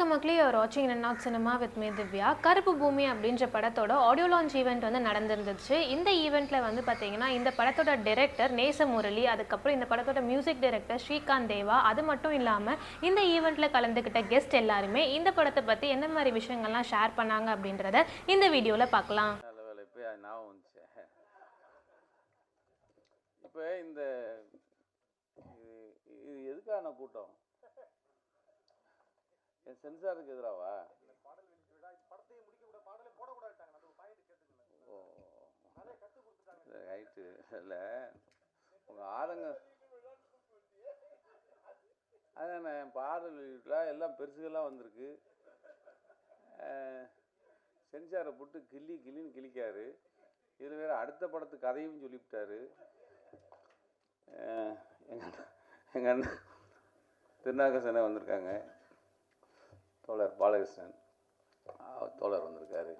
வணக்கம் மக்களே. ஒரு வாட்சிங் run cinema with me Divya Karuppu Bhoomi அப்படின்ற படத்தோட ஆடியோ லான்ச் ஈவெண்ட் வந்து நடந்திருந்துச்சு. இந்த ஈவெண்ட்டில் வந்து பார்த்தீங்கன்னா இந்த படத்தோட டேரெக்டர் நேச முரளி அதுக்கப்புறம் இந்த படத்தோட மியூசிக் டைரக்டர் ஸ்ரீகாந்த் தேவா அது மட்டும் இல்லாமல் இந்த ஈவெண்ட்டில் கலந்துக்கிட்ட கெஸ்ட் எல்லாருமே இந்த படத்தை பற்றி என்ன மாதிரி விஷயங்கள்லாம் ஷேர் பண்ணாங்க அப்படின்றத இந்த வீடியோவில் பார்க்கலாம். இப்போ இந்த இது எதுக்கான கூட்டம்? சென்சாருக்கு எதிராவா? ஓ. ரைட்டு. இல்லை உங்கள் ஆளுங்க அதானே பாடல் வெளியீட்டில் எல்லாம் பெருசுகள்லாம் வந்திருக்கு. சென்சாரை போட்டு கிள்ளி கிள்ளின்னு கிழிக்காரு. இதில் வேற அடுத்த படத்து கதையும் சொல்லிவிட்டாரு. எங்கள் அண்ணன் திருநாகசனை வந்திருக்காங்க. தோழர் பாலகிருஷ்ணன். தோழர் வந்திருக்காரு.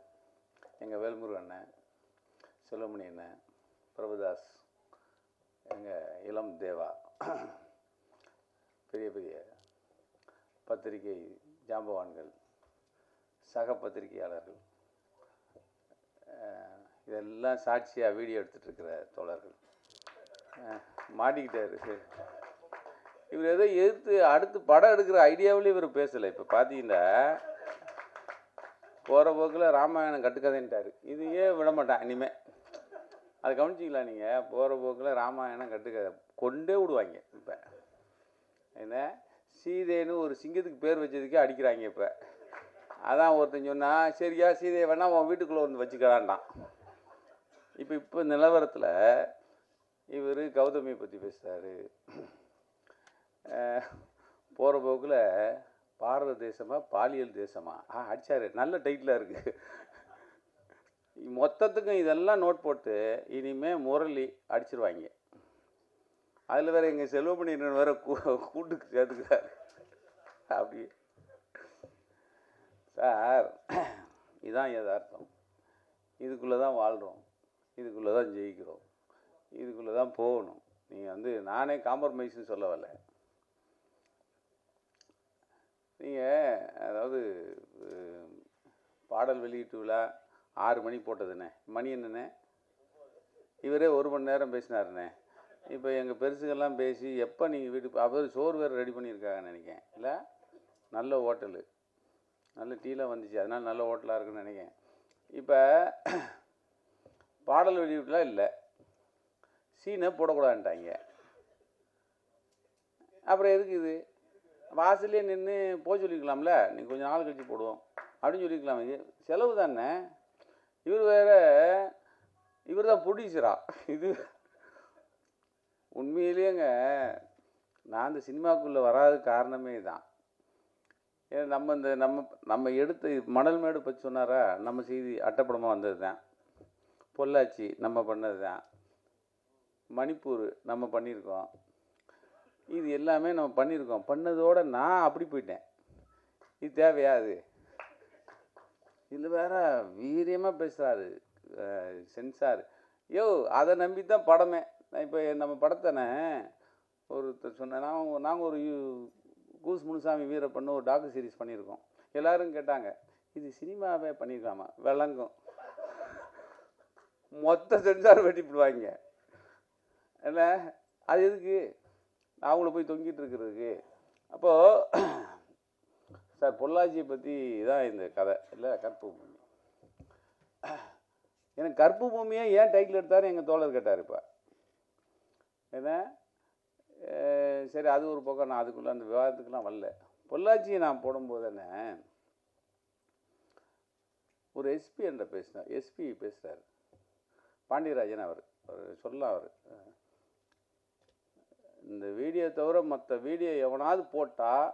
எங்கள் வேல்முருகன் அண்ணன் செல்வமணி அண்ணன் பிரபுதாஸ் எங்கள் இளம் தேவா பெரிய பெரிய பத்திரிகை ஜாம்பவான்கள் சக பத்திரிகையாளர்கள் இதெல்லாம் சாட்சியாக வீடியோ எடுத்துட்டு இருக்கிற தோழர்கள். அஹ் மாட்டிக்கிட்டாரு. இவர் ஏதோ எதிர்த்து அடுத்து படம் எடுக்கிற ஐடியாவிலே இவர் பேசலை. இப்போ பார்த்தீங்கன்னா போகிற போக்கில் ராமாயணம் கட்டுக்கதைன்ட்டார். இது ஏன் விட மாட்டான் இனிமேல் அதை கவனிச்சிங்களா நீங்கள் போகிற போக்கில் ராமாயணம் கட்டுக்கதை கொண்டே விடுவாங்க இப்போ. என்ன? சீதைன்னு ஒரு சிங்கத்துக்கு பேர் வச்சதுக்கே அடிக்கிறாங்க இப்போ. அதான் ஒருத்தன் சொன்னால் சரியா சீதையை வேணால் உன் வீட்டுக்குள்ளே வந்து வச்சுக்கலான்டான் இப்போ இப்போ நிலவரத்தில் இவர் கௌதமியை பற்றி பேசுகிறாரு போகிற போக்கில் பாரத தேசமாக பாலியல் தேசமாக ஆ அடிச்சாரு. நல்ல டைட்டிலாக இருக்குது மொத்தத்துக்கும் இதெல்லாம் நோட் போட்டு இனிமேல் முரளி அடிச்சிருவாங்க. அதில் வேறு எங்கள் செல்வமணியன் வேற கூ கூட்டுக்கு சேர்த்துக்கிறார். அப்படி. சார் இதுதான் யதார்த்தம். இதுக்குள்ளே தான் வாழ்கிறோம் இதுக்குள்ளே தான் ஜெயிக்கிறோம். இதுக்குள்ளே தான் போகணும். நீங்கள் வந்து நானே காம்ப்ரமைஸ்னு சொல்ல வரல நீங்கள் அதாவது பாடல் வெளியீட்டு விழா ஆறு மணிக்கு போட்டதுண்ணே மணி என்னண்ணே இவரே ஒரு மணி நேரம் பேசினாருண்ணே இப்போ எங்கள் பெருசுகள்லாம் பேசி எப்போ நீங்கள் வீட்டுக்கு அவர் சோறு வேறு ரெடி பண்ணியிருக்காங்கன்னு நினைக்கிறேன். இல்லை? நல்ல ஹோட்டலு. நல்ல டீலாம் வந்துச்சு. அதனால் நல்ல ஹோட்டலாக இருக்குன்னு நினைக்கிறேன். இப்போ பாடல் வெளியீட்டுலாம் இல்லை. சீனை போடக்கூடாதுன்ட்டாங்க. அப்புறம் எதுக்கு இது? வாசலே நின்று போக சொல்லிக்கலாம்ல நீ கொஞ்சம் நாள் கழிச்சு போடுவோம். அப்படின்னு சொல்லிக்கலாம் இது செலவு தானே. இவர் வேற இவர் தான் ப்ரொடியூசரா இது உண்மையிலேங்க நான் இந்த சினிமாக்குள்ளே வராத காரணமே தான் ஏன்னா நம்ம இந்த நம்ம நம்ம எடுத்த மணல் மேடு பற்றி சொன்னாரா? நம்ம செய்தி அட்டப்படமாக வந்தது தான் பொள்ளாச்சி நம்ம பண்ணது தான் மணிப்பூர் நம்ம பண்ணியிருக்கோம். இது எல்லாமே நம்ம பண்ணியிருக்கோம். பண்ணதோடு நான் அப்படி போயிட்டேன். இது தேவையா அது? இதில் வேற வீரியமாக பேசுகிறாரு சென்சார். யோ அதை நம்பி தான் படமே இப்போ நம்ம படத்தானே ஒருத்தர் சொன்னேன் நான் நாங்கள் ஒரு யூ- கூஸ் முனுசாமி வீரப்பண்ணு ஒரு டாக்கு சீரிஸ் பண்ணியிருக்கோம். எல்லாரும் கேட்டாங்க இது சினிமாவே பண்ணியிருக்காமா விளங்கும். மொத்த சென்சார் வெட்டிவிடுவாங்க இல்லை அது எதுக்கு? அவங்கள போய் தொங்கிட்டு இருக்கிறதுக்கு. அப்போது சார் பொள்ளாச்சியை பற்றி தான் இந்த கதை. இல்லை கற்பு பூமி. எனக்கு கற்பு பூமியை ஏன் டைட்டில் எடுத்தாரு? எங்கள் தோழர் கேட்டார் இப்போ. என்ன? சரி அது ஒரு பக்கம் நான் அதுக்குள்ளே அந்த விவாதத்துக்கெலாம் வரல. பொள்ளாச்சியை நான் போடும்போது என்ன? ஒரு எஸ்பி என்ற பேசினார். எஸ்பி பேசுகிறார் பாண்டியராஜன் அவர். அவர் சொல்லலாம் அவர். இந்த வீடியோ தவிர மற்ற வீடியோ எவனாவது போட்டால்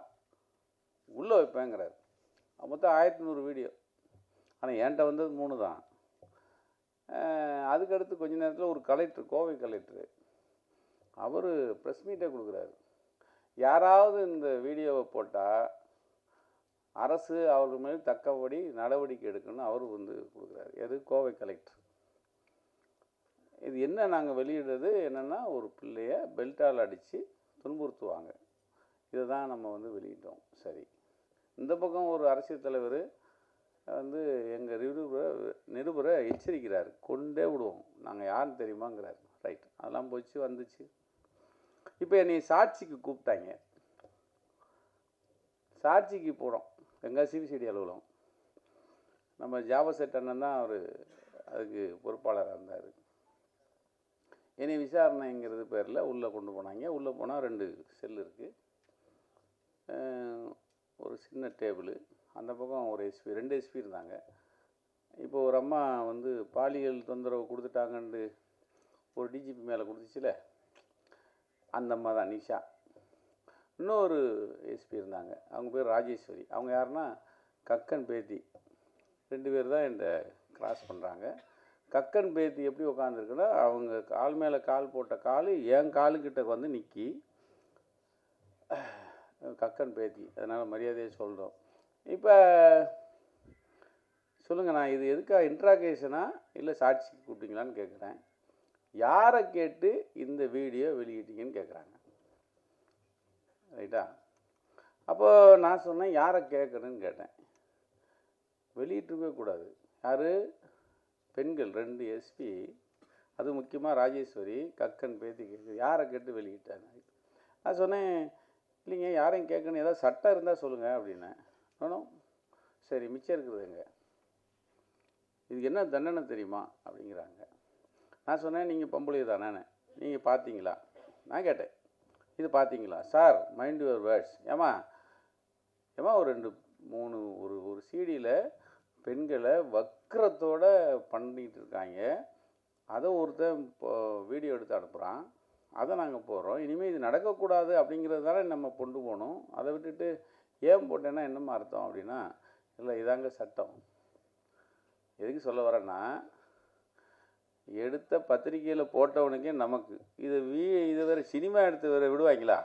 உள்ளே வைப்பேங்கிறார். மொத்தம் ஆயிரத்தி நூறு வீடியோ. ஆனால் என்கிட்ட வந்தது மூணு தான். அதுக்கடுத்து கொஞ்ச நேரத்தில் ஒரு கலெக்டர் கோவை கலெக்டரு அவர் ப்ரெஸ் மீட்டை கொடுக்குறாரு. யாராவது இந்த வீடியோவை போட்டால் அரசு அவர் மேல் தக்கபடி நடவடிக்கை எடுக்கணும்னு அவர் வந்து கொடுக்குறாரு. எது? கோவை கலெக்டர் இது என்ன நாங்கள் வெளியிடுறது? என்னென்னா ஒரு பிள்ளைய பெல்ட்டால் அடித்து துன்புறுத்துவாங்க. இதை தான் நம்ம வந்து வெளியிட்டோம். சரி. இந்த பக்கம் ஒரு அரசியல் தலைவர் வந்து எங்கள் நிருபரை நிருபரை எச்சரிக்கிறார். கொண்டே விடுவோம். நாங்கள் யாருன்னு தெரியுமாங்கிறார். ரைட் அதெல்லாம் போச்சு வந்துச்சு. இப்போ என்னை சாட்சிக்கு கூப்பிட்டாங்க. சாட்சிக்கு போனோம் எங்கள் சிபிசிடி அலுவலகம். நம்ம ஜாபசெட் அண்ணன் தான் அவர் அதுக்கு பொறுப்பாளராக இருந்தார். என்னை விசாரணைங்கிறது பேரில் உள்ளே கொண்டு போனாங்க. உள்ளே போனால் ரெண்டு செல் இருக்குது ஒரு சின்ன டேபிள் அந்த பக்கம் ஒரு எஸ்பி ரெண்டு எஸ்பி இருந்தாங்க. இப்போ ஒரு அம்மா வந்து பாலியல் தொந்தரவு கொடுத்துட்டாங்கன்னு ஒரு டிஜிபி மேலே கொடுத்துச்சுல அந்த அம்மா தான் நிஷா. இன்னொரு எஸ்பி இருந்தாங்க. அவங்க பேர் ராஜேஸ்வரி. அவங்க யாருன்னா கக்கன் பேத்தி. ரெண்டு பேர் தான் என்கிட்ட கிராஸ் பண்ணுறாங்க கக்கன் பேத்தி எப்படி உட்காந்துருக்குன்னா அவங்க கால் மேலே கால் போட்ட கால் என் காலுக்கிட்ட வந்து நிற்கி கக்கன் பேத்தி அதனால் மரியாதையை சொல்கிறோம் இப்போ சொல்லுங்கள் நான் இது எதுக்காக இன்ட்ராகேஷனா இல்லை சாட்சிக்கு கூப்பிட்டீங்களான்னு கேட்குறேன் யாரை கேட்டு இந்த வீடியோ வெளியிட்டீங்கன்னு கேட்குறாங்க ரைட்டா? அப்போது நான் சொன்னேன் யாரை கேட்குறேன்னு கேட்டேன். வெளியிட்டிருக்கவே கூடாது. யார்? பெண்கள் ரெண்டு எஸ்பி அது முக்கியமாக ராஜேஸ்வரி கக்கன் பேத்தி கேட்குது யாரை கேட்டு வெளியிட்டாங்க? நான் சொன்னேன் இல்லைங்க யாரையும் கேட்கணும் ஏதாவது சட்டம் இருந்தால் சொல்லுங்கள் அப்படின்னேன் நானும் சரி மிச்சம் இருக்குதுங்க இதுக்கு என்ன தண்டனை தெரியுமா? அப்படிங்கிறாங்க. நான் சொன்னேன் நீங்கள் பொம்பளை தானே நீங்கள் பார்த்தீங்களா நான் கேட்டேன் இது பார்த்தீங்களா சார் மைண்ட் யுவர் வேர்ட்ஸ் ஏமா ஏமா ஒரு ரெண்டு மூணு ஒரு ஒரு சீடியில் பெண்களை வக்கரத்தோட பண்ணிகிட்டு இருக்காங்க அதை ஒருத்தன் இப்போ வீடியோ எடுத்து அனுப்புகிறான் அதை நாங்கள் போடுறோம். இனிமேல் இது நடக்கக்கூடாது அப்படிங்கிறதால நம்ம கொண்டு போகணும். அதை விட்டுட்டு ஏன் போட்டேன்னா என்னம்மா அர்த்தம் அப்படின்னா இல்லை இதாங்க சட்டம். எதுக்கு சொல்ல வரேன்னா எடுத்த பத்திரிக்கையில் போட்டவனுக்கே நமக்கு. இதை வீ இது வேறு சினிமா எடுத்து வேறு விடுவாங்களா?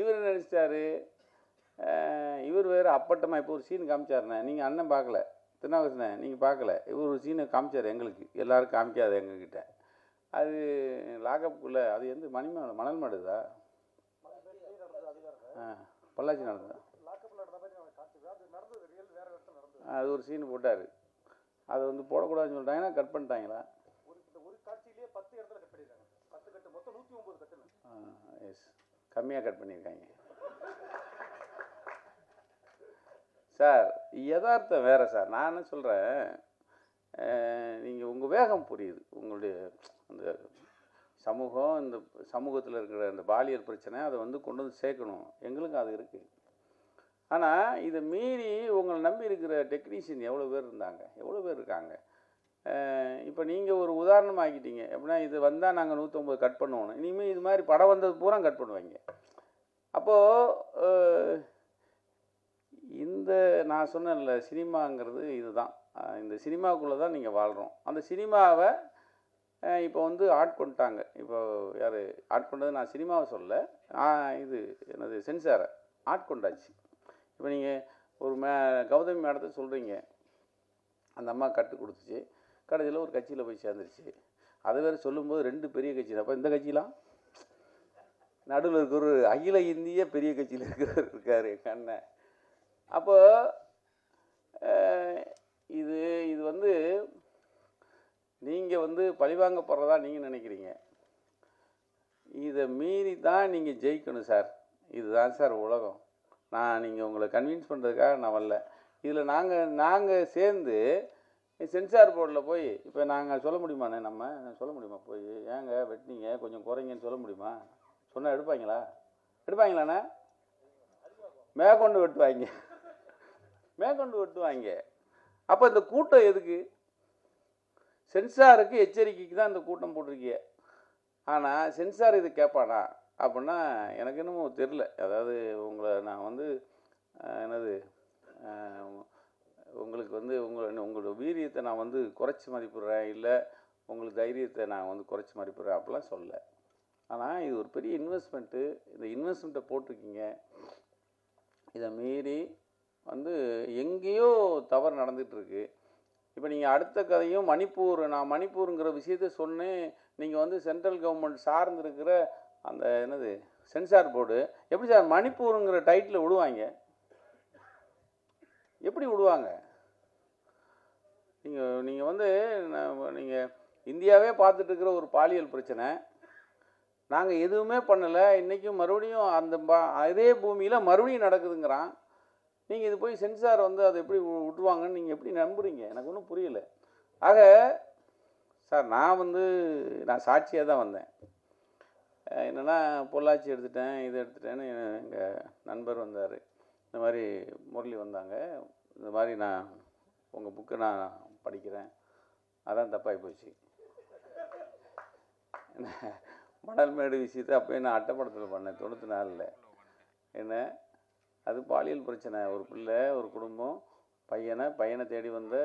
இவர் நினச்சிட்டாரு இவர் வேறு அப்பட்டமாக இப்போ ஒரு சீன் காமிச்சாருண்ணே. நீங்கள் அண்ணன் பார்க்கல. திருநாவுக்கரசனே நீங்கள் பார்க்கல. இவர் ஒரு சீனை காமிச்சார் எங்களுக்கு. எல்லோரும் காமிக்காது எங்ககிட்ட. அது லாகப்புக்குள்ளே அது எந்த மணிமா மணல் மாடுதா? ஆ பொள்ளாச்சி நடந்ததா? அது ஒரு சீன் போட்டார். அது வந்து போடக்கூடாதுன்னு சொல்லிட்டாங்கன்னா கட் பண்ணிட்டாங்களா? எஸ் கம்மியாக கட் பண்ணியிருக்காங்க. சார் யதார்த்தம் வேறு சார். நான் என்ன சொல்கிறேன் நீங்கள் உங்கள் வேகம் புரியுது. உங்களுடைய அந்த சமூகம் இந்த சமூகத்தில் இருக்கிற இந்த பாலியல் பிரச்சனை அதை வந்து கொண்டு வந்து சேர்க்கணும். எங்களுக்கும் அது இருக்குது ஆனால் இதை மீறி உங்களை நம்பி இருக்கிற டெக்னீஷியன் எவ்வளோ பேர் இருந்தாங்க? எவ்வளோ பேர் இருக்காங்க? இப்போ நீங்கள் ஒரு உதாரணம் ஆக்கிட்டீங்க. எப்படின்னா இது வந்தால் நாங்கள் நூற்றம்பது கட் பண்ணுவோம் இனிமேல் இது மாதிரி படம் வந்தது பூரா கட் பண்ணுவாங்க. அப்போது இந்த நான் சொன்னேன்ல சினிமாங்கிறது இதுதான். இந்த சினிமாவுக்குள்ளே தான் நீங்கள் வாழ்கிறோம் அந்த சினிமாவை இப்போ வந்து ஆட்கொண்டாங்க இப்போ யார் ஆட்கொண்டது நான் சினிமாவை சொல்ல இது எனது சென்சாரை ஆட்கொண்டாச்சு இப்போ நீங்கள் ஒரு மே கௌதமி மேடத்தை சொல்கிறீங்க அந்த அம்மா கட்டு கொடுத்துச்சு. கடைசியில் ஒரு கட்சியில் போய் சேர்ந்துருச்சு. அதை வேறு சொல்லும்போது ரெண்டு பெரிய கட்சி அப்போ இந்த கட்சிலாம்? நடுவில் இருக்கிற ஒரு அகில இந்திய பெரிய கட்சியில் இருக்கிறவர் இருக்கார் எங்கள் அண்ணன். அப்போ இது இது வந்து நீங்கள் வந்து பழிவாங்கப்படுறதா நீங்கள் நினைக்கிறீங்க. இதை மீறி தான் நீங்கள் ஜெயிக்கணும் சார். இதுதான் சார் உலகம். நான் நீங்கள் உங்களை கன்வின்ஸ் பண்ணுறதுக்காக நான் வரல. இதில் நாங்கள் நாங்கள் சேர்ந்து சென்சார் போர்டில் போய் இப்போ நாங்கள் சொல்ல முடியுமாண்ணே நம்ம? சொல்ல முடியுமா? போய் ஏங்க வெட்டினீங்க கொஞ்சம் குறைங்கன்னு சொல்ல முடியுமா? சொன்னால் எடுப்பாங்களா? எடுப்பாங்களாண்ணே மேற்கொண்டு வெட்டுவாங்க. மேற்கொண்டு வெட்டுவாங்க. அப்போ இந்த கூட்டம் எதுக்கு? சென்சாருக்கு எச்சரிக்கைக்கு தான் இந்த கூட்டம் போட்டிருக்கீங்க ஆனால் சென்சார் இது கேட்பானா அப்படின்னா எனக்கு என்னமோ தெரில அதாவது உங்களை நான் வந்து என்னது உங்களுக்கு வந்து உங்களை உங்களோட வீரியத்தை நான் வந்து குறைச்சி மதிப்பிடுறேன். இல்லை உங்களுக்கு தைரியத்தை நான் வந்து குறைச்சி மதிப்பிடுறேன். அப்படிலாம் சொல்ல ஆனால் இது ஒரு பெரிய இன்வெஸ்ட்மெண்ட்டு இந்த இன்வெஸ்ட்மெண்ட்டை போட்டிருக்கீங்க. இதை மீறி வந்து எங்கேயோ தவறு நடந்துகிட்ருக்கு இப்போ நீங்கள் அடுத்த கதையும் மணிப்பூர் நான் மணிப்பூருங்கிற விஷயத்த சொன்னேன். நீங்கள் வந்து சென்ட்ரல் கவர்மெண்ட் சார்ந்திருக்கிற அந்த என்னது சென்சார் போர்டு எப்படி சார் மணிப்பூருங்கிற டைட்டில் விடுவாங்க? எப்படி விடுவாங்க? நீங்கள் நீங்கள் வந்து நீங்கள் இந்தியாவே பார்த்துட்ருக்கிற ஒரு பாலியல் பிரச்சனை. நாங்கள் எதுவுமே பண்ணலை. இன்றைக்கும் மறுபடியும் அந்த பா- அதே பூமியில் மறுபடியும் நடக்குதுங்கிறான். நீங்கள் இது போய் சென்சார் வந்து அதை எப்படி விட்டுருவாங்கன்னு நீங்கள் எப்படி நம்புறீங்க? எனக்கு ஒன்றும் புரியல. ஆக சார் நான் வந்து நான் சாட்சியாக தான் வந்தேன். என்னென்னா என்னன்னா பொள்ளாச்சி எடுத்துட்டேன் இது எடுத்துட்டேன்னு எங்கள் நண்பர் வந்தார். இந்த மாதிரி முரளி வந்தாங்க. இந்த மாதிரி நான் உங்கள் புக்கை நான் படிக்கிறேன். அதான் தப்பாகி போச்சு. என்ன மணல்மேடு விஷயத்தை அப்போயே நான் அட்டப்படத்தில் பண்ணேன் தொண்ணூற்றி நாலில். என்ன அது பாலியல் பிரச்சனை. ஒரு பிள்ளை ஒரு குடும்பம் பையனை பையனை தேடி வந்த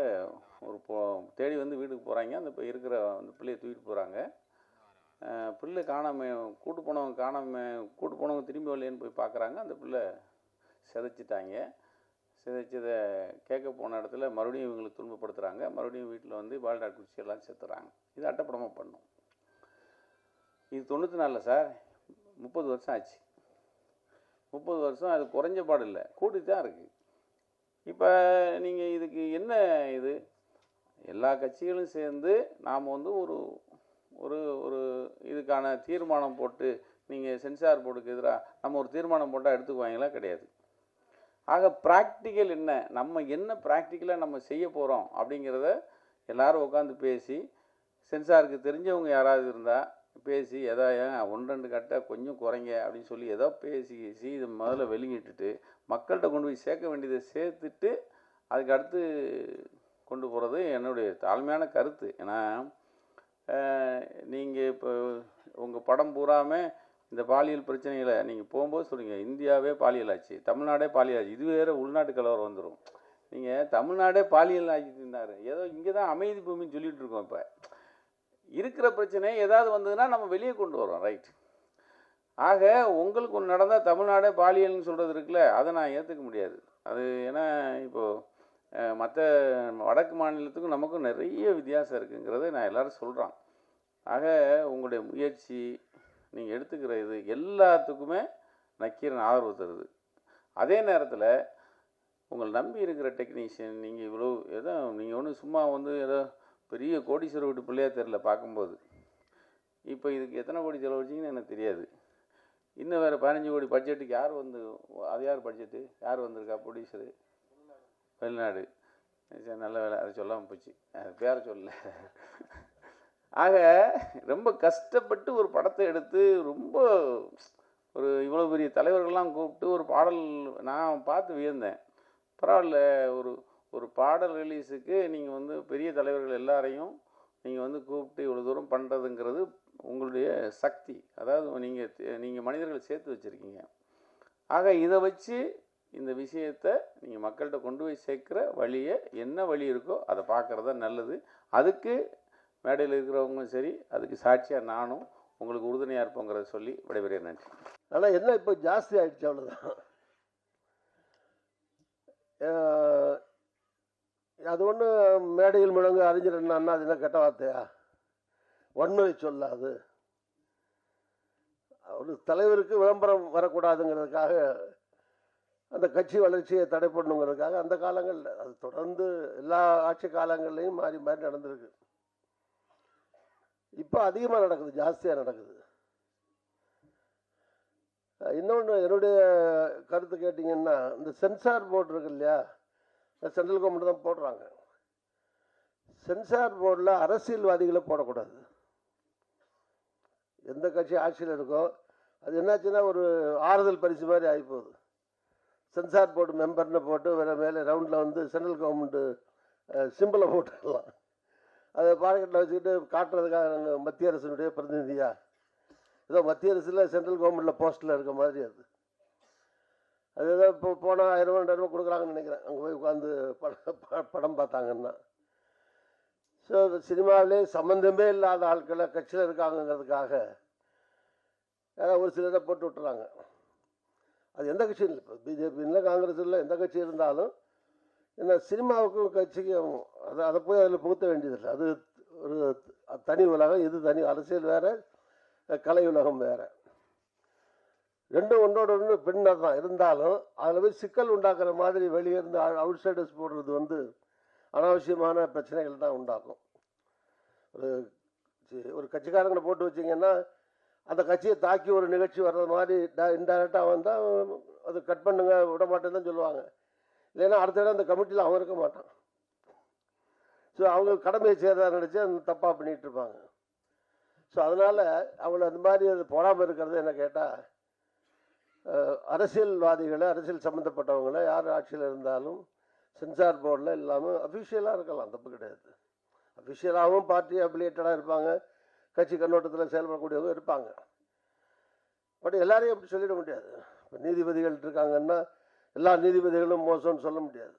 ஒரு போ தேடி வந்து வீட்டுக்கு போகிறாங்க அந்த இப்போ இருக்கிற அந்த பிள்ளையை தூக்கிட்டு போகிறாங்க பிள்ளை காணாம கூட்டு போனவங்க காணாம கூட்டு போனவங்க திரும்பி வரலையேன்னு போய் பார்க்குறாங்க அந்த பிள்ளை சிதைச்சிட்டாங்க. சிதைச்சதை கேட்க போன இடத்துல மறுபடியும் இவங்களுக்கு துன்பப்படுத்துகிறாங்க மறுபடியும் வீட்டில் வந்து பால்டாட் குடிச்சி எல்லாம் செத்துறாங்க. இது அட்டப்படமாக பண்ணும். இது தொண்ணூற்றி நாலில் சார். முப்பது வருஷம் ஆச்சு. முப்பது வருஷம் அது குறைஞ்ச பாடு இல்லை கூட்டி தான் இருக்குது இப்போ நீங்கள் இதுக்கு என்ன இது? எல்லா கட்சிகளும் சேர்ந்து நாம் வந்து ஒரு ஒரு ஒரு இதுக்கான தீர்மானம் போட்டு நீங்கள் சென்சார் போர்டுக்கு எதிராக நம்ம ஒரு தீர்மானம் போட்டால் எடுத்துக்குவாங்களா? கிடையாது. ஆக ப்ராக்டிக்கல் என்ன? நம்ம என்ன ப்ராக்டிக்கலாக நம்ம செய்ய போகிறோம் அப்படிங்கிறத எல்லாரும் உட்காந்து பேசி சென்சாருக்கு தெரிஞ்சவங்க யாராவது இருந்தால் பேசி எதா ஏன் ஒன்று ரெண்டு கட்டை கொஞ்சம் குறைங்க அப்படின்னு சொல்லி ஏதோ பேசி பேசி இதை முதல்ல வெளியிட்டுட்டு மக்கள்கிட்ட கொண்டு போய் சேர்க்க வேண்டியதை சேர்த்துட்டு அதுக்கு அடுத்து கொண்டு போகிறது என்னுடைய தாழ்மையான கருத்து. ஏன்னா நீங்கள் இப்போ உங்கள் படம் பூராமே இந்த பாலியல் பிரச்சனைகளை நீங்கள் போகும்போது சொல்லுங்க இந்தியாவே பாலியல் ஆச்சு தமிழ்நாடே பாலியல் ஆச்சு இது வேறு உள்நாட்டு கலவரம் வந்துடும் நீங்கள் தமிழ்நாடே பாலியல் ஆக்கிட்டு இருந்தார். ஏதோ இங்கே தான் அமைதி பூமின்னு சொல்லிகிட்ருக்கோம் இருக்கோம் இப்போ. இருக்கிற பிரச்சனை ஏதாவது வந்ததுன்னா நம்ம வெளியே கொண்டு வரோம் ரைட் ஆக உங்களுக்கு ஒன்று நடந்தால் தமிழ்நாடே பாலியல்னு சொல்கிறது இருக்குல்ல அதை நான் ஏற்றுக்க முடியாது. அது ஏன்னா இப்போது மற்ற வடக்கு மாநிலத்துக்கும் நமக்கும் நிறைய வித்தியாசம் இருக்குங்கிறத நான் எல்லோரும் சொல்கிறான் ஆக உங்களுடைய முயற்சி நீங்கள் எடுத்துக்கிற இது எல்லாத்துக்குமே நக்கீரன் ஆதரவு தருது. அதே நேரத்தில் உங்களை நம்பி இருக்கிற டெக்னீஷியன் நீங்கள் இவ்வளோ எதோ நீங்கள் ஒன்றும் சும்மா வந்து ஏதோ பெரிய கோடீஸ்வர வீட்டு பிள்ளையாக தெரில பார்க்கும்போது. இப்போ இதுக்கு எத்தனை கோடி செலவழிச்சிங்கன்னு எனக்கு தெரியாது. இன்னும் வேறு பதினஞ்சு கோடி பட்ஜெட்டுக்கு யார் வந்து அது யார் பட்ஜெட்டு? யார் வந்திருக்கா ப்ரொடியூசரு வெளிநாடு. சரி நல்ல வேலை. அதை சொல்லாமல் போச்சு. அது பேரை சொல்லல. ஆக ரொம்ப கஷ்டப்பட்டு ஒரு படத்தை எடுத்து ரொம்ப ஒரு இவ்வளோ பெரிய தலைவர்கள்லாம் கூப்பிட்டு ஒரு பாடல் நான் பார்த்து வியந்தேன். பரவாயில்ல ஒரு பாடல் ரிலீஸுக்கு நீங்கள் வந்து பெரிய தலைவர்கள் எல்லாரையும் நீங்கள் வந்து கூப்பிட்டு இவ்வளோ தூரம் பண்ணுறதுங்கிறது உங்களுடைய சக்தி. அதாவது நீங்கள் நீங்கள் மனிதர்களை சேர்த்து வச்சுருக்கீங்க. ஆக இதை வச்சு இந்த விஷயத்தை நீங்கள் மக்கள்கிட்ட கொண்டு போய் சேர்க்குற வழியை என்ன வழி இருக்கோ அதை பார்க்குறது தான் நல்லது. அதுக்கு மேடையில் இருக்கிறவங்களும் சரி அதுக்கு சாட்சியாக நானும் உங்களுக்கு உறுதுணையாக இருப்போங்கிறத சொல்லி விடைபெறேன் நன்றி. ஆனால் என்ன இப்போ ஜாஸ்தி ஆகிடுச்சு அவ்வளோதான் அது ஒன்று மேடையில் முழங்கு அறிஞர் என்ன அது என்ன கெட்ட வார்த்தையா? வன்முறை சொல்லாது ஒரு தலைவருக்கு விளம்பரம் வரக்கூடாதுங்கிறதுக்காக அந்த கட்சி வளர்ச்சியை தடை பண்ணுங்கிறதுக்காக அந்த காலங்களில் அது தொடர்ந்து எல்லா ஆட்சி காலங்கள்லையும் மாறி மாறி நடந்திருக்கு. இப்போ அதிகமாக நடக்குது ஜாஸ்தியாக நடக்குது. இன்னொன்று என்னுடைய கருத்து கேட்டிங்கன்னா இந்த சென்சார் போர்டு இருக்கு இல்லையா சென்ட்ரல் கவர்மெண்ட் தான் போடுறாங்க. சென்சார் போர்டில் அரசியல்வாதிகளை போடக்கூடாது. எந்த கட்சி ஆட்சியில் இருக்கோ அது என்னாச்சுன்னா ஒரு ஆறுதல் பரிசு மாதிரி ஆகிப்போகுது. சென்சார் போர்டு மெம்பர்னு போட்டு வேற மேலே ரவுண்டில் வந்து சென்ட்ரல் கவர்மெண்ட்டு சிம்பிளை போட்டுடலாம். அதை பாக்கெட்டில் வச்சுக்கிட்டு காட்டுறதுக்காக நாங்கள் மத்திய அரசினுடைய பிரதிநிதியாக ஏதோ மத்திய அரசில் சென்ட்ரல் கவர்மெண்ட்டில் போஸ்ட்டில் இருக்க மாதிரி அது. அது ஏதோ இப்போ போனால் ஆயிரம் ரூபா ரெண்டாயிரம் ரூபா கொடுக்குறாங்கன்னு நினைக்கிறேன். அங்கே போய் உட்காந்து படம் படம் பார்த்தாங்கன்னா. ஸோ சினிமாவிலே சம்மந்தமே இல்லாத ஆட்களை கட்சியில் இருக்காங்கங்கிறதுக்காக யாராவது ஒரு சிலரை போட்டு விட்டுறாங்க. அது எந்த கட்சியும் இல்லை. இப்போ பிஜேபி இல்லை காங்கிரஸ் இல்லை எந்த கட்சி இருந்தாலும் என்ன சினிமாவுக்கும் கட்சிக்கும் அதை அதை போய் அதில் புகுத்த வேண்டியதில்லை. அது ஒரு தனி உலகம் இது தனி அரசியல் வேறு கலை உலகம் வேறு. ரெண்டும் ஒன்றோட ஒன்று பின்னர் தான் இருந்தாலும் அதில் போய் சிக்கல் உண்டாக்குற மாதிரி வெளியே இருந்து அவுட் சைடர்ஸ் போடுறது வந்து அனாவசியமான பிரச்சனைகள் தான் உண்டாக்கும். ஒரு ஒரு கட்சிக்காரங்களை போட்டு வச்சிங்கன்னா அந்த கட்சியை தாக்கி ஒரு நிகழ்ச்சி வர்றது மாதிரி இன்டைரக்டாக வந்தால் அது கட் பண்ணுங்க விட மாட்டேன்னு தான் சொல்லுவாங்க. இல்லைன்னா அடுத்த இடம் அந்த கமிட்டியில் அவன் இருக்க மாட்டான். ஸோ அவங்க கடமையை செய்கிறதா நினச்சி அந்த தப்பாக பண்ணிகிட்டு இருப்பாங்க. ஸோ அதனால் அவங்கள அந்த மாதிரி அது போடாமல் இருக்கிறது என்ன கேட்டால் அரசியல்வாதிகளை அரசியல் சம்மந்தப்பட்டவங்களை யார் ஆட்சியில் இருந்தாலும் சென்சார் போர்டில் இல்லாமல் அஃபிஷியலாக இருக்கலாம் தப்பு கிடையாது. அஃபிஷியலாகவும் பார்ட்டி அபிலியேட்டடாக இருப்பாங்க. கட்சி கண்ணோட்டத்தில் செயல்படக்கூடியவங்க இருப்பாங்க. பட் எல்லாரையும் அப்படி சொல்லிட முடியாது. இப்போ நீதிபதிகள் இருக்காங்கன்னா எல்லா நீதிபதிகளும் மோசம்னு சொல்ல முடியாது.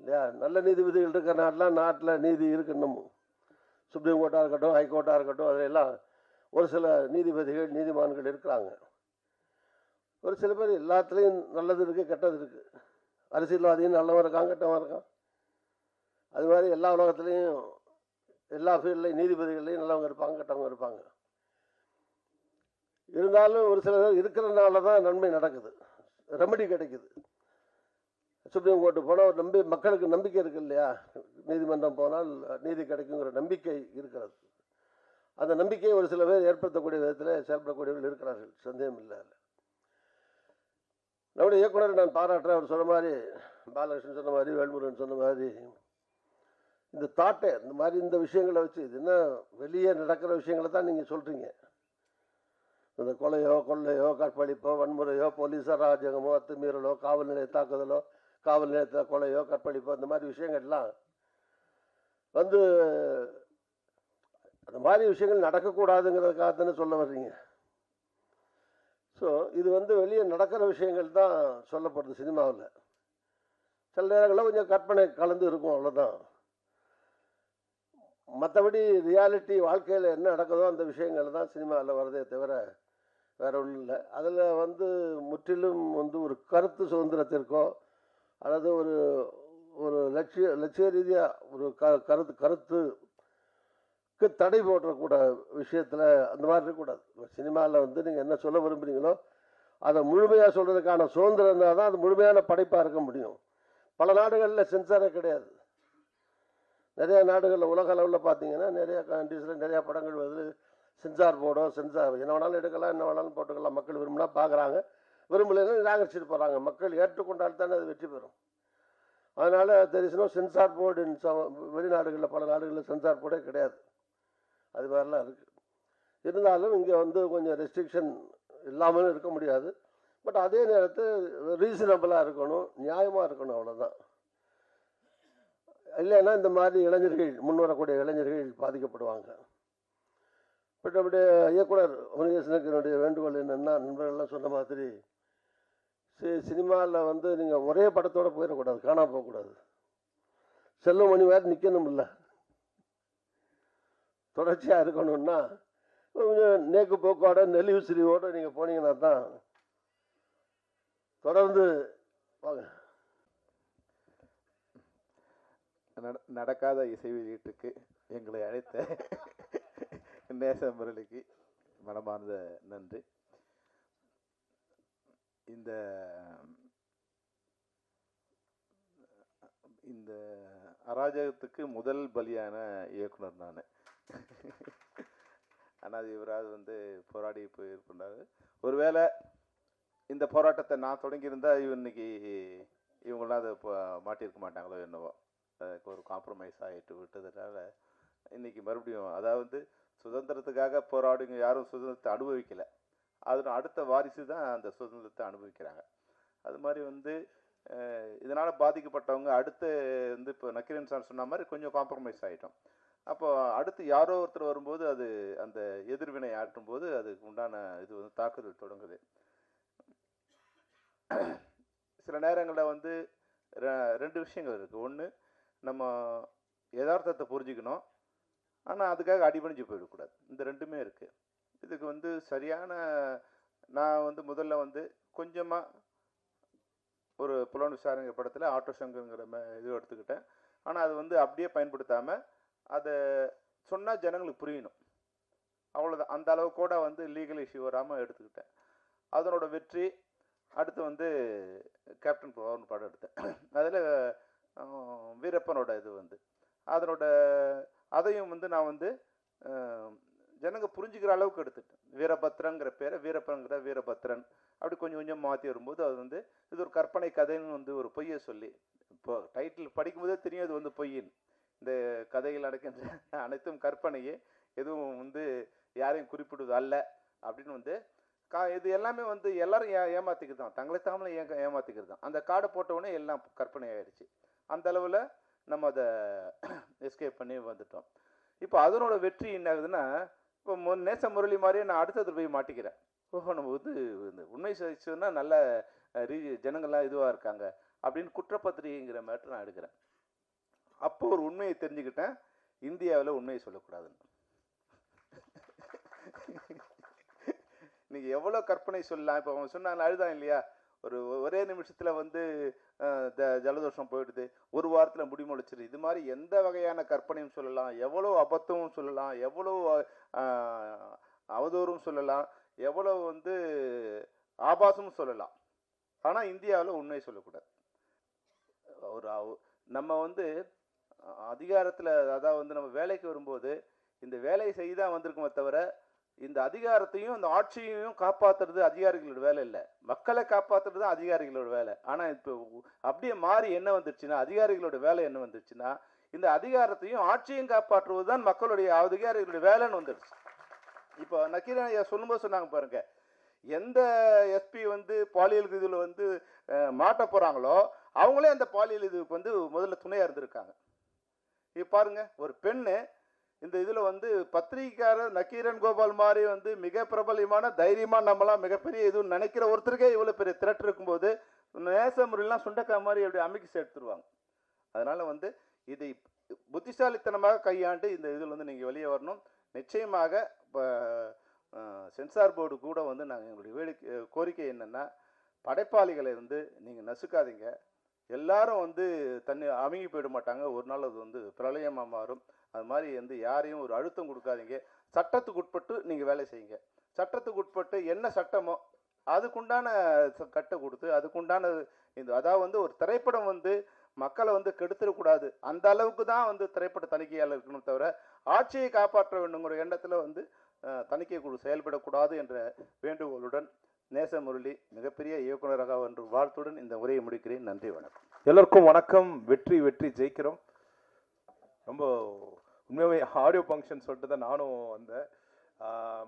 இல்லையா? நல்ல நீதிபதிகள் இருக்கிற நாட்டில் நாட்டில் நீதி இருக்கணும்? சுப்ரீம் கோர்ட்டாக இருக்கட்டும் ஹைகோர்ட்டாக இருக்கட்டும் அதெல்லாம் ஒரு சில நீதிபதிகள் நீதிமான்கள் இருக்கிறாங்க. ஒரு சில பேர் எல்லாத்துலேயும் நல்லது இருக்குது கெட்டது இருக்குது அரசியல்வாதியும் நல்லவன் இருக்கான் கெட்டவன் இருக்கான். அது மாதிரி எல்லா உலகத்துலேயும் எல்லா ஃபீல்ட்லையும் நீதிபதிகள்லையும் நல்லவங்க இருப்பாங்க கெட்டவங்க இருப்பாங்க. இருந்தாலும் ஒரு சில பேர் இருக்கிறனால தான் நன்மை நடக்குது. ரெமடி கிடைக்குது. சுப்ரீம் கோர்ட்டு போனால் நம்பி மக்களுக்கு நம்பிக்கை இருக்கு இல்லையா? நீதிமன்றம் போனால் நீதி கிடைக்குங்கிற நம்பிக்கை இருக்கிறது. அந்த நம்பிக்கையை ஒரு சில பேர் ஏற்படுத்தக்கூடிய விதத்தில் செயல்படக்கூடியவர்கள் இருக்கிறார்கள். சந்தேகம் இல்லை நம்முடைய இயக்குனர் நான் பாராட்டுறேன். அவர் சொன்ன மாதிரி பாலகிருஷ்ணன் சொன்ன மாதிரி வேல்முருகன் சொன்ன மாதிரி இந்த தாட்டை இந்த மாதிரி இந்த விஷயங்களை வச்சு இது என்ன வெளியே நடக்கிற விஷயங்களை தான் நீங்கள் சொல்கிறீங்க இந்த கொலையோ கொள்ளையோ கற்பழிப்போ வன்முறையோ போலீஸ் அராஜகமோ அத்துமீறலோ காவல் நிலைய தாக்குதலோ காவல் நிலையத்தில் கொலையோ கற்பழிப்போ இந்த மாதிரி விஷயங்கள்லாம் வந்து அந்த மாதிரி விஷயங்கள் நடக்கக்கூடாதுங்கிறதுக்காக தானே சொல்ல வர்றீங்க. ஸோ இது வந்து வெளியே நடக்கிற விஷயங்கள் தான் சொல்லப்படுது சினிமாவில். சில நேரங்களில் கொஞ்சம் கற்பனை கலந்து இருக்கும் அவ்வளோதான் மற்றபடி ரியாலிட்டி வாழ்க்கையில் என்ன நடக்குதோ அந்த விஷயங்கள் தான் சினிமாவில் வரதே தவிர வேற ஒன்றும் இல்லை. அதில் வந்து முற்றிலும் வந்து ஒரு கருத்து சுதந்திரத்திற்கோ அல்லது ஒரு ஒரு லட்சிய லட்சிய ரீதியாக ஒரு க கருத்து கருத்து தடை போடுறக்கூட விஷயத்தில் அந்த மாதிரி இருக்கக்கூடாது. சினிமாவில் வந்து நீங்கள் என்ன சொல்ல விரும்புகிறீங்களோ அதை முழுமையாக சொல்கிறதுக்கான சுதந்திரம் இருந்தால் தான் அது முழுமையான படைப்பாக இருக்க முடியும். பல நாடுகளில் சென்சாரே கிடையாது. நிறையா நாடுகளில் உலக அளவில் பார்த்தீங்கன்னா நிறையா கண்ட்ரீஸில் நிறையா படங்கள் வருது சென்சார் போர்டோ சென்சார் என்ன வேணாலும் எடுக்கலாம் என்ன வேணாலும் போட்டுக்கலாம். மக்கள் விரும்பினா பார்க்குறாங்க விரும்பலைன்னா நிராகரிச்சுட்டு போகிறாங்க மக்கள் ஏற்றுக்கொண்டால் தானே அது வெற்றி பெறும். அதனால் தெரிசனும் சென்சார் போர்டு வெளிநாடுகளில் பல நாடுகளில் சென்சார் போர்டே கிடையாது. அது மாதிரிலாம் இருக்குது இருந்தாலும் இங்கே வந்து கொஞ்சம் ரெஸ்ட்ரிக்ஷன் இல்லாமலும் இருக்க முடியாது. பட் அதே நேரத்தில் ரீசனபிளாக இருக்கணும் நியாயமாக இருக்கணும் அவ்வளோதான் இல்லைன்னா இந்த மாதிரி இளைஞர்கள் முன் வரக்கூடிய இளைஞர்கள் பாதிக்கப்படுவாங்க. பட் நம்முடைய இயக்குனர் முருகேசனுக்கு என்னுடைய வேண்டுகோள் என்னென்னா நண்பர்கள்லாம் சொன்ன மாதிரி சி சினிமாவில் வந்து நீங்கள் ஒரே படத்தோடு போயிடக்கூடாது காணாம போகக்கூடாது. செல்லும் மணி வேறு நிற்கணும் இல்லை தொடர்ச்சியாக இருக்கணும்னா கொஞ்சம் நேக்கு போக்கோட நெல்லி சிரிவோடு நீங்கள் போனீங்கன்னா தான் தொடர்ந்து வாங்க. நட நடக்காத இசை வெளியீட்டுக்கு எங்களை அழைத்த நேச முரளிக்கு மனமார்ந்த நன்றி. இந்த இந்த அராஜகத்துக்கு முதல் பலியான இயக்குனர் நான். ஆனால் இவராது வந்து போராடி போயிருக்கின்றாரு ஒருவேளை இந்த போராட்டத்தை நான் தொடங்கியிருந்தா இன்னைக்கு இவங்களாம் அதை இப்போ மாட்டியிருக்க மாட்டாங்களோ என்னவோ. அதுக்கு ஒரு காம்ப்ரமைஸ் ஆகிட்டு விட்டதுனால இன்னைக்கு மறுபடியும் அதாவது சுதந்திரத்துக்காக போராடுங்க யாரும் சுதந்திரத்தை அனுபவிக்கலை. அதில் அடுத்த வாரிசு தான் அந்த சுதந்திரத்தை அனுபவிக்கிறாங்க. அது மாதிரி வந்து இதனால் பாதிக்கப்பட்டவங்க அடுத்து வந்து இப்போ நக்கீரன் சார் சொன்ன மாதிரி கொஞ்சம் காம்ப்ரமைஸ் ஆகிட்டோம் அப்போ அடுத்து யாரோ ஒருத்தர் வரும்போது அது அந்த எதிர்வினை ஆற்றும் போது அதுக்கு உண்டான இது வந்து தாக்குதல் தொடங்குது. சில நேரங்களில் வந்து ரெ- ரெண்டு விஷயங்கள் இருக்குது ஒன்று நம்ம யதார்த்தத்தை புரிஞ்சுக்கணும். ஆனால் அதுக்காக அடிபணிஞ்சு போயிடக்கூடாது. இந்த ரெண்டுமே இருக்குது இதுக்கு வந்து சரியான நான் வந்து முதல்ல வந்து கொஞ்சமாக ஒரு புலன் விசாரணை படத்தில் ஆட்டோ சங்குங்கிற இது எடுத்துக்கிட்டேன். ஆனால் அது வந்து அப்படியே பயன்படுத்தாமல் அதை சொன்னால் ஜனங்களுக்கு புரியணும். அவ்வளோதான் அந்த அளவு கூட வந்து லீகல் இஷ்யூ வராமல் எடுத்துக்கிட்டேன். அதனோட வெற்றி அடுத்து வந்து கேப்டன் பவர்னு படம் எடுத்தேன். அதில் வீரப்பனோட இது வந்து. அதனோட அதையும் வந்து நான் வந்து ஜனங்க புரிஞ்சுக்கிற அளவுக்கு எடுத்துட்டேன். வீரபத்ரங்கிற பேரை வீரப்பன்கிற வீரபத்ரன் அப்படி கொஞ்சம் கொஞ்சம் மாற்றி வரும்போது அது வந்து இது ஒரு கற்பனை கதைன்னு வந்து ஒரு பொய்யை சொல்லி இப்போ டைட்டில் படிக்கும்போதே தெரியும் அது வந்து பொய்யின்னு. இந்த கதையில் நடக்கின்ற அனைத்தும் கற்பனையே எதுவும் வந்து யாரையும் குறிப்பிடுவது அல்ல அப்படின்னு வந்து கா இது எல்லாமே வந்து எல்லாரும் ஏ ஏமாத்திக்கிறது தான். தங்களை தாமலை ஏ ஏமாற்றிக்கிறது தான். அந்த கார்டை போட்டவுடனே எல்லாம் கற்பனை ஆயிடுச்சு. அந்த அளவில் நம்ம அதை எஸ்கேப் பண்ணி வந்துட்டோம். இப்போ அதனோட வெற்றி என்ன ஆகுதுன்னா இப்போ மு- நேச முரளி மாதிரியே நான் அடுத்தது போய் மாட்டிக்கிறேன். ஓஹோ நம்ம வந்து இந்த உண்மை சதிச்சுன்னா நல்ல ரீ ஜனங்கள்லாம் இதுவாக இருக்காங்க அப்படின்னு குற்றப்பத்திரிகைங்கிற மேட்டர் நான் எடுக்கிறேன். அப்போ ஒரு உண்மையை தெரிஞ்சுக்கிட்டேன். இந்தியாவில் உண்மையை சொல்லக்கூடாதுன்னு. நீங்கள் எவ்வளோ கற்பனை சொல்லலாம்? இப்போ அவங்க சொன்னாங்க அழுதான் இல்லையா? ஒரு ஒரே நிமிஷத்தில் வந்து த- ஜலதோஷம் போயிடுது. ஒரு வாரத்தில் முடிமுடிச்சிரு இது மாதிரி எந்த வகையான கற்பனையும் சொல்லலாம். எவ்வளோ அபத்தமும் சொல்லலாம். எவ்வளோ அவதூறும் சொல்லலாம். எவ்வளோ வந்து ஆபாசமும் சொல்லலாம். ஆனால் இந்தியாவில் உண்மையை சொல்லக்கூடாது. ஒரு நம்ம வந்து அதிகாரத்தில் அதாவது வந்து நம்ம வேலைக்கு வரும்போது இந்த வேலையை செய்ய தான் வந்திருக்குமே தவிர இந்த அதிகாரத்தையும் இந்த ஆட்சியையும் காப்பாத்துறது அதிகாரிகளோட வேலை இல்லை. மக்களை காப்பாற்றுறது தான் அதிகாரிகளோட வேலை. ஆனால் இப்போ அப்படியே மாறி என்ன வந்துருச்சுன்னா அதிகாரிகளோட வேலை என்ன வந்துருச்சுன்னா இந்த அதிகாரத்தையும் ஆட்சியும் காப்பாற்றுவது தான் மக்களுடைய அதிகாரிகளுடைய வேலைன்னு வந்துடுச்சு இப்போ நக்கீரன் ஐயா சொல்லும்போது சொன்னாங்க பாருங்க எந்த எஸ்பி வந்து பாலியல் இதில் வந்து மாட்ட போகிறாங்களோ அவங்களே அந்த பாலியல் இதுக்கு வந்து முதல்ல துணையாக இருந்திருக்காங்க. இப்போ பாருங்க ஒரு பெண்ணு இந்த இதில் வந்து பத்திரிகைக்காரர் நக்கீரன் கோபால் மாதிரி வந்து மிக பிரபலியமான தைரியமாக நம்மளாம் மிகப்பெரிய இது நினைக்கிற ஒருத்தருக்கே இவ்வளோ பெரிய திரட்டு இருக்கும்போது நேச முறையெல்லாம் சுண்டக்காய் மாதிரி அப்படி அமைக்கி சேர்த்துருவாங்க அதனால் வந்து இதை புத்திசாலித்தனமாக கையாண்டு இந்த இதில் வந்து நீங்கள் வெளியே வரணும். நிச்சயமாக இப்போ சென்சார் போர்டு கூட வந்து நாங்கள் எங்களுடைய வேடிக்கை கோரிக்கை என்னென்னா படைப்பாளிகளை வந்து நீங்கள் நசுக்காதீங்க. எல்லாரும் வந்து தண்ணி அமுங்கி போயிட மாட்டாங்க. ஒரு நாள் அது வந்து பிரளயமாக மாறும். அது மாதிரி வந்து யாரையும் ஒரு அழுத்தம் கொடுக்காதீங்க. சட்டத்துக்கு உட்பட்டு நீங்கள் வேலை செய்யுங்க. சட்டத்துக்கு உட்பட்டு என்ன சட்டமோ அதுக்குண்டான கட்டை கொடுத்து அதுக்குண்டான இந்த அதாவது வந்து ஒரு திரைப்படம் வந்து மக்களை வந்து கெடுத்துடக்கூடாது. அந்த அளவுக்கு தான் வந்து திரைப்பட தணிக்கையாளர் இருக்கணும் தவிர ஆட்சியை காப்பாற்ற வேண்டுங்கிற எண்ணத்தில் வந்து தணிக்கை குழு செயல்படக்கூடாது என்ற வேண்டுகோளுடன் நேச முரளி மிகப்பெரிய இயக்குநராக என்று வாழ்த்துடன் இந்த உரையை முடிக்கிறேன். நன்றி வணக்கம். எல்லோருக்கும் வணக்கம். வெற்றி வெற்றி ஜெயிக்கிறோம். ரொம்ப உண்மையாகவே ஆடியோ ஃபங்க்ஷன் சொல்லிட்டு தான் நானும் வந்தேன்.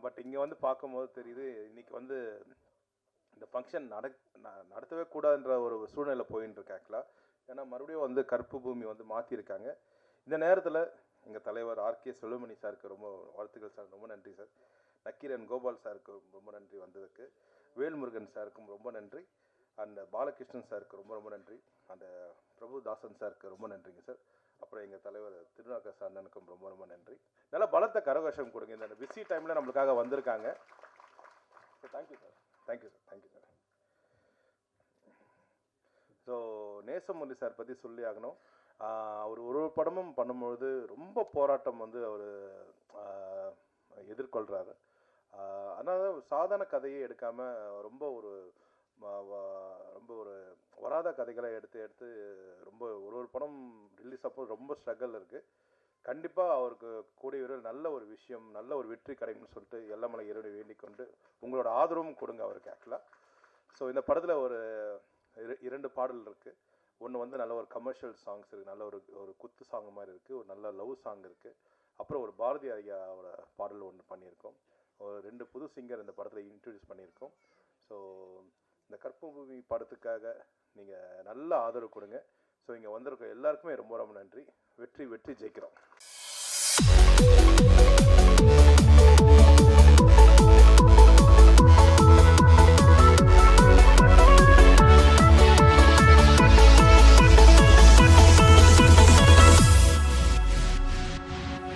பட் இங்கே வந்து பார்க்கும்போது தெரியுது இன்றைக்கி வந்து இந்த ஃபங்க்ஷன் நட ந- நடத்தவே கூடாதுன்ற ஒரு சூழ்நிலை போயின்னு இருக்கு ஆக்சுவலாக ஏன்னா மறுபடியும் வந்து கருப்பு பூமி வந்து மாற்றிருக்காங்க இந்த நேரத்தில் எங்கள் தலைவர் ஆர்கே செல்வமணி சாருக்கு ரொம்ப வாழ்த்துக்கள் சார். ரொம்ப நன்றி சார். நக்கீரன் கோபால் சாருக்கு ரொம்ப நன்றி வந்ததுக்கு. வேல்முருகன் சாருக்கும் ரொம்ப நன்றி. அண்ட் பாலகிருஷ்ணன் சாருக்கு ரொம்ப ரொம்ப நன்றி. அந்த பிரபுதாசன் சாருக்கு ரொம்ப நன்றிங்க சார். அப்புறம் எங்கள் தலைவர் திருநாக்கஸ் அண்ணனுக்கும் ரொம்ப ரொம்ப நன்றி. நல்ல பலத்த கரகோஷம் கொடுங்க. இந்த பிஸி டைமில் நம்மளுக்காக வந்திருக்காங்க. So thank you sir thank you sir thank you sir so Nesamurali sir பற்றி சொல்லி ஆகணும். அவர் ஒரு ஒரு படமும் பண்ணும்பொழுது ரொம்ப போராட்டம் வந்து அவர் எதிர்கொள்கிறாரு அதனால் சாதாரண கதையை எடுக்காமல் ரொம்ப ஒரு ரொம்ப ஒரு வராத கதைகளை எடுத்து எடுத்து ரொம்ப ஒரு ஒரு படம் ரிலீஸ் அப்போ ரொம்ப ஸ்ட்ரகிள் இருக்குது கண்டிப்பாக அவருக்கு கூடிய விரைவில் நல்ல ஒரு விஷயம் நல்ல ஒரு வெற்றி கிடைக்கும்னு சொல்லிட்டு எல்லாமலை இறைவனை வேண்டிக் கொண்டு உங்களோட ஆதரவும் கொடுங்க அவருக்கு ஆக்சுவலாக ஸோ இந்த படத்தில் ஒரு இரண்டு பாடல் இருக்குது ஒன்று வந்து நல்ல ஒரு கமர்ஷியல் சாங்ஸ் இருக்குது நல்ல ஒரு ஒரு குத்து சாங் மாதிரி இருக்குது ஒரு நல்ல லவ் சாங் இருக்குது அப்புறம் ஒரு பாரதி ஐயாவோட பாடல் ஒன்று பண்ணியிருக்கோம். ஒரு ரெண்டு புது சிங்கர் இந்த படத்தில் இன்ட்ரடியூஸ் பண்ணியிருக்கோம். ஸோ இந்த கற்பூமி படத்துக்காக நீங்கள் நல்ல ஆதரவு கொடுங்க. ஸோ இங்கே வந்திருக்க எல்லாருக்குமே ரொம்ப ரொம்ப நன்றி. வெற்றி வெற்றி ஜெயிக்கிறோம்.